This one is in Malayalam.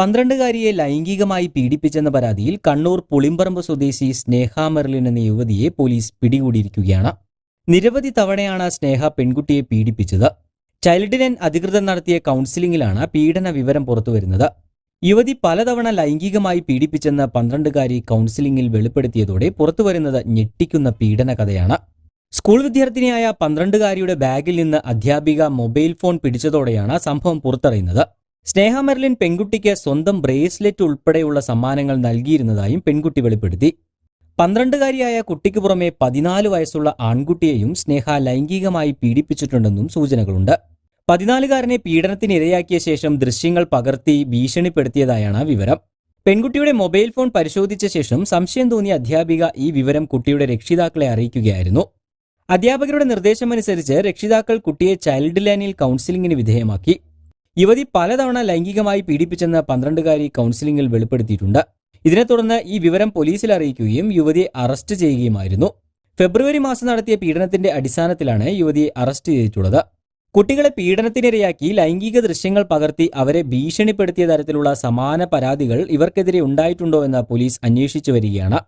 പന്ത്രണ്ടുകാരിയെ ലൈംഗികമായി പീഡിപ്പിച്ചെന്ന പരാതിയിൽ കണ്ണൂർ പുളിമ്പറമ്പ് സ്വദേശി സ്നേഹ മെർലിൻ എന്ന യുവതിയെ പോലീസ് പിടികൂടിയിരിക്കുകയാണ്. നിരവധി തവണയാണ് സ്നേഹ പെൺകുട്ടിയെ പീഡിപ്പിച്ചത്. ചൈൽഡ് ലൈൻ അധികൃതർ നടത്തിയ കൗൺസിലിംഗിലാണ് പീഡന വിവരം പുറത്തുവരുന്നത്. യുവതി പലതവണ ലൈംഗികമായി പീഡിപ്പിച്ചെന്ന് പന്ത്രണ്ടുകാരി കൗൺസിലിംഗിൽ വെളിപ്പെടുത്തിയതോടെ പുറത്തുവരുന്നത് ഞെട്ടിക്കുന്ന പീഡന കഥയാണ്. സ്കൂൾ വിദ്യാർത്ഥിനിയായ പന്ത്രണ്ടുകാരിയുടെ ബാഗിൽ നിന്ന് അധ്യാപിക മൊബൈൽ ഫോൺ പിടിച്ചതോടെയാണ് സംഭവം പുറത്തറിയുന്നത്. സ്നേഹ മെർലിൻ പെൺകുട്ടിക്ക് സ്വന്തം ബ്രേസ്ലെറ്റ് ഉൾപ്പെടെയുള്ള സമ്മാനങ്ങൾ നൽകിയിരുന്നതായും പെൺകുട്ടി വെളിപ്പെടുത്തി. പന്ത്രണ്ടുകാരിയായ കുട്ടിക്ക് പുറമെ പതിനാല് വയസ്സുള്ള ആൺകുട്ടിയെയും സ്നേഹ ലൈംഗികമായി പീഡിപ്പിച്ചിട്ടുണ്ടെന്നും സൂചനകളുണ്ട്. പതിനാലുകാരനെ പീഡനത്തിനിരയാക്കിയ ശേഷം ദൃശ്യങ്ങൾ പകർത്തി ഭീഷണിപ്പെടുത്തിയതായാണ് വിവരം. പെൺകുട്ടിയുടെ മൊബൈൽ ഫോൺ പരിശോധിച്ച ശേഷം സംശയം തോന്നിയ അധ്യാപിക ഈ വിവരം കുട്ടിയുടെ രക്ഷിതാക്കളെ അറിയിക്കുകയായിരുന്നു. അധ്യാപകരുടെ നിർദ്ദേശമനുസരിച്ച് രക്ഷിതാക്കൾ കുട്ടിയെ ചൈൽഡ് ലൈനിൽ കൗൺസിലിംഗിന് വിധേയമാക്കി. യുവതി പലതവണ ലൈംഗികമായി പീഡിപ്പിച്ചെന്ന് പന്ത്രണ്ടുകാരി കൗൺസിലിംഗിൽ വെളിപ്പെടുത്തിയിട്ടുണ്ട്. ഇതിനെ തുടർന്ന് ഈ വിവരം പോലീസിൽ അറിയിക്കുകയും യുവതിയെ അറസ്റ്റ് ചെയ്യുകയുമായിരുന്നു. ഫെബ്രുവരി മാസം നടത്തിയ പീഡനത്തിന്റെ അടിസ്ഥാനത്തിലാണ് യുവതിയെ അറസ്റ്റ് ചെയ്തിട്ടുള്ളത്. കുട്ടികളെ പീഡനത്തിനിരയാക്കി ലൈംഗിക ദൃശ്യങ്ങൾ പകർത്തി അവരെ ഭീഷണിപ്പെടുത്തിയ തരത്തിലുള്ള സമാന പരാതികൾ ഇവർക്കെതിരെ ഉണ്ടായിട്ടുണ്ടോ എന്ന് പോലീസ് അന്വേഷിച്ചു വരികയാണ്.